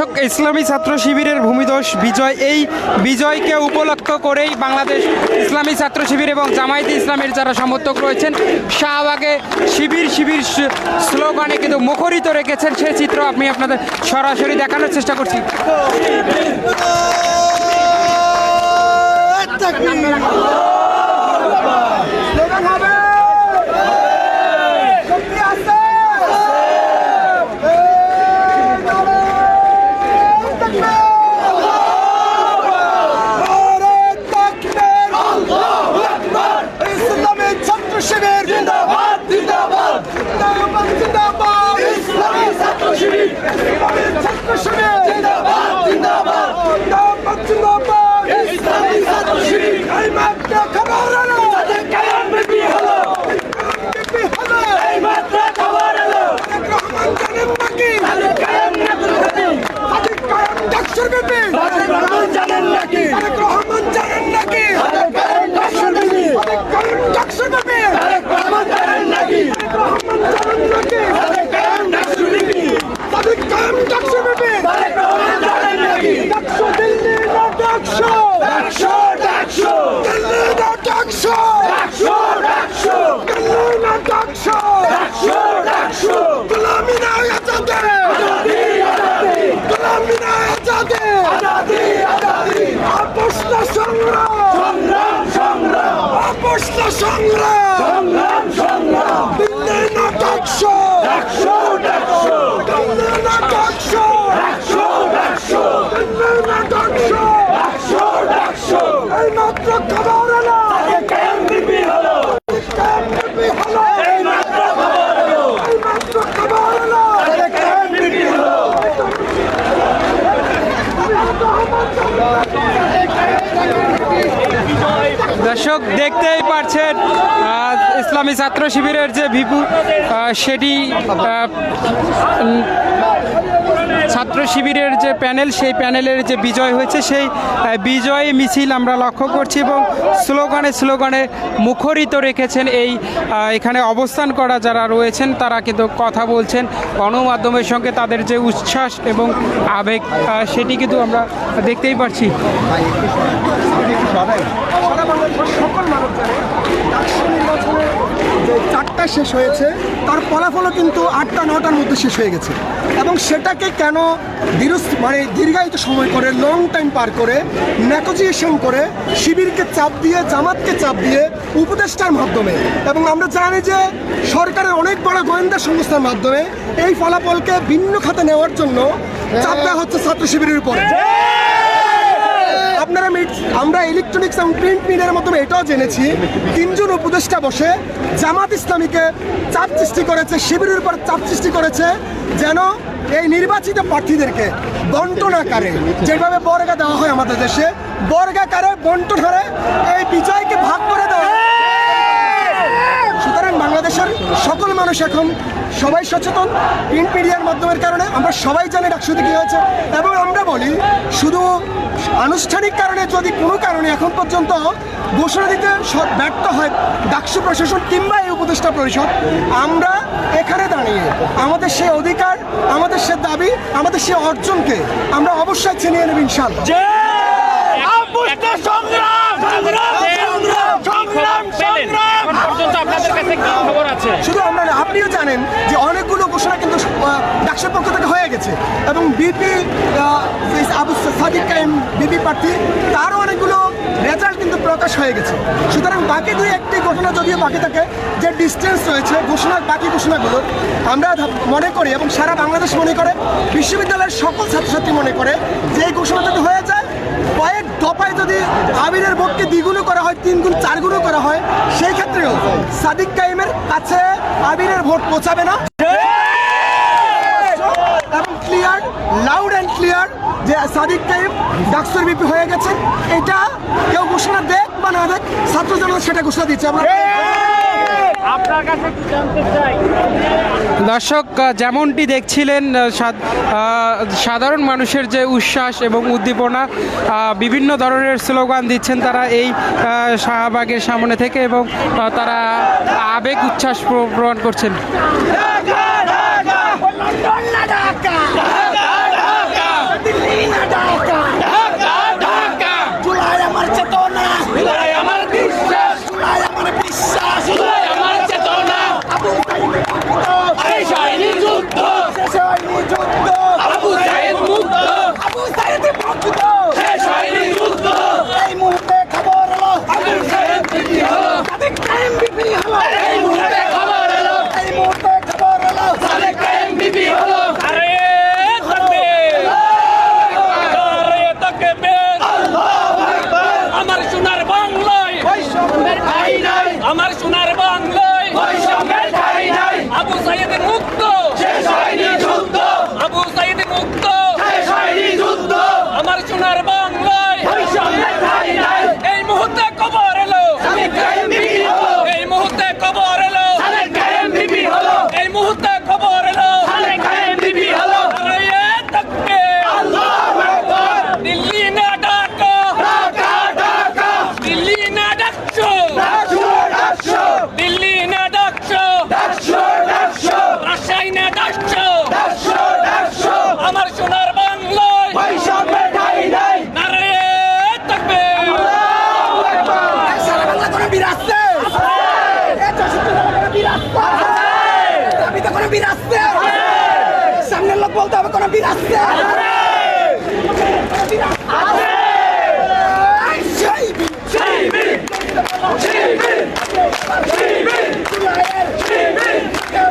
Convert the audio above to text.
দর্শক, ইসলামী ছাত্র শিবিরের ভূমিদোষ বিজয়। এই বিজয়কে উপলক্ষ করেই বাংলাদেশ ইসলামী ছাত্র শিবির এবং জামায়াতে ইসলামের যারা সমর্থক রয়েছেন, শাহবাগে শিবির শিবির স্লোগানে কিন্তু মুখরিত রেখেছেন। সেই চিত্র আমি আপনাদের সরাসরি দেখানোর চেষ্টা করছি ছাত্র শিবির জিন্দাবাদ জিন্দাবাদ জিন্দাবাদ জিন্দাবাদ ইসলামী ছাত্র শিবির ইসলামী ছাত্র শিবির জিন্দাবাদ জিন্দাবাদ জিন্দাবাদ জিন্দাবাদ ইসলামী ছাত্র শিবির এই মাত্র খবর হলো তাদের কায়াম বিপি হলো বিপি হলো এই মাত্র খবর হলো রহমান জানেন নাকি তাদের কায়াম নাকুল খাতি তাদের কায়াম ডাকসুর বিপি তাদের রহমান জানেন নাকি তাদের রহমান জানেন নাকি তাদের কায়াম ডাকসুর বিপি তাদের কায়াম ডাকসুর বিপি তাদের রহমান জানেন নাকি রহমান জানেন নাকি তাদের কায়াম ডাকসুর বিপি তাদের কায়াম ডাকসুর বিপি তাদের রহমান জানেন নাকি ডাকসু দিল্লি না ডাকসু ডাকসু ডাকসু দিল্লি না ডাকসু ডাকসু ডাকসু দিল্লি না ডাকসু ডাকসু ডাকসু গোলামি না আজাদে আজাদি আজাদি গোলামি না আজাদে আজাদি আজাদি আপোষ না সংগ্রাম সংগ্রাম সংগ্রাম। আপোষ না সংগ্রাম সংগ্রাম। দিল্লি না দিল্লি দিল্লি ডাকসু ডাকসু এই মাত্র খবর হলো কায়াম বিপি হলো কায়াম বিপি হলো এই মাত্র খবর হলো এই মাত্র খবর হলো কায়াম বিপি হলো দর্শক দেখতেই পারছেন ইসলামী ছাত্র শিবিরের যে ভিপু সেটি ছাত্র শিবিরের যে প্যানেল, সেই প্যানেলের যে বিজয় হয়েছে, সেই বিজয় মিছিল আমরা লক্ষ্য করছি এবং স্লোগানে স্লোগানে মুখরিত রেখেছেন এই এখানে অবস্থান করা যারা রয়েছেন, তারা কিন্তু কথা বলছেন। গণমাধ্যমের সঙ্গে তাদের যে উচ্ছ্বাস এবং আবেগ সেটি কিন্তু আমরা দেখতেই পাচ্ছি সকল মানুষ জানে যে চারটা শেষ হয়েছে, তার ফলাফলও কিন্তু আটটা, নটার মধ্যে শেষ হয়ে গেছে। এবং সেটাকে কেন দীর্ঘ মানে দীর্ঘায়িত সময় করে লং টাইম পার করে নেগোজিয়েশন করে, শিবিরকে চাপ দিয়ে, জামাতকে চাপ দিয়ে উপদেষ্টার মাধ্যমে এবং আমরা জানি যে সরকারের অনেক বড় গোয়েন্দা সংস্থার মাধ্যমে এই ফলাফলকে ভিন্ন খাতে নেওয়ার জন্য চাপ দেওয়া হচ্ছে ছাত্র শিবিরের উপরে। আপনারা আমরা ইলেকট্রনিক্স এবং প্রিন্ট মিডিয়ার মাধ্যমে এটাও জেনেছি। তিনজন উপদেষ্টা বসে জামাত ইসলামীকে চাপ সৃষ্টি করেছে, শিবিরের উপর চাপ সৃষ্টি করেছে, যেন এই নির্বাচিত প্রার্থীদেরকে বন্টন আকারে, যেভাবে বর্গা দেওয়া হয় আমাদের দেশে বর্গাকারে বন্টন হারে এই বিজয়কে ভাগ করে দেওয়া সুতরাং বাংলাদেশের সকল মানুষ এখন সবাই সচেতন প্রিন্ট মিডিয়ার মাধ্যমের কারণে আমরা সবাই জানি ডাকসুতে কী হয়েছে। এবং আমরা বলি শুধু আনুষ্ঠানিক কারণে যদি কোনো কারণে এখন পর্যন্ত ঘোষণা দিতে ব্যর্থ হয় ডাকসু প্রশাসন কিংবা এই উপদেষ্টা পরিষদ আমরা এখানে দাঁড়িয়ে আমাদের সেই অধিকার আমাদের সে দাবি আমাদের সে অর্জনকে আমরা অবশ্যই ছিনিয়ে নেব শুধু আমরা না, আপনিও জানেন যে অনেকগুলো ঘোষণা কিন্তু আহ, পক্ষ থেকে হয়ে গেছে। এবং বিপি আবু সাদিক কাইম বিপি প্রার্থী তারও অনেকগুলো রেজাল্ট কিন্তু প্রকাশ হয়ে গেছে। সুতরাং বাকি দুই একটি ঘটনা যদিও বাকি থাকে যে ডিস্টেন্স রয়েছে ঘোষণার বাকি ঘোষণাগুলো আমরা মনে করি এবং সারা বাংলাদেশ মনে করে বিশ্ববিদ্যালয়ের সকল ছাত্রছাত্রী মনে করে যে এই ঘোষণা যদি হয়ে যায় কয়েক দফায় যদি আবিরের ভোটকে দ্বিগুণও করা হয় তিন গুণ করা হয় সেই সাদিক কাইমের কাছে আবিরের ভোট পৌঁছাবে না। এবং ক্লিয়ার লাউড অ্যান্ড ক্লিয়ার যে সাদিক কাইম ডাকসুর বিপি হয়ে গেছে এটা কেউ ঘোষণা দেখ বা না দেখ ছাত্র জনতা সেটা ঘোষণা দিচ্ছে। আমরা আপনার কাছে একটু জানতে চাই দর্শক যেমনটি দেখছিলেন সাধারণ মানুষের যে উচ্ছ্বাস এবং উদ্দীপনা বিভিন্ন ধরনের স্লোগান দিচ্ছেন তারা এই শাহবাগের সামনে থেকে এবং তারা আবেগ উচ্ছ্বাস প্রমাণ করছেন আসতে সামনের লোক বলতে হবে কোনো বীর আসতে Amen.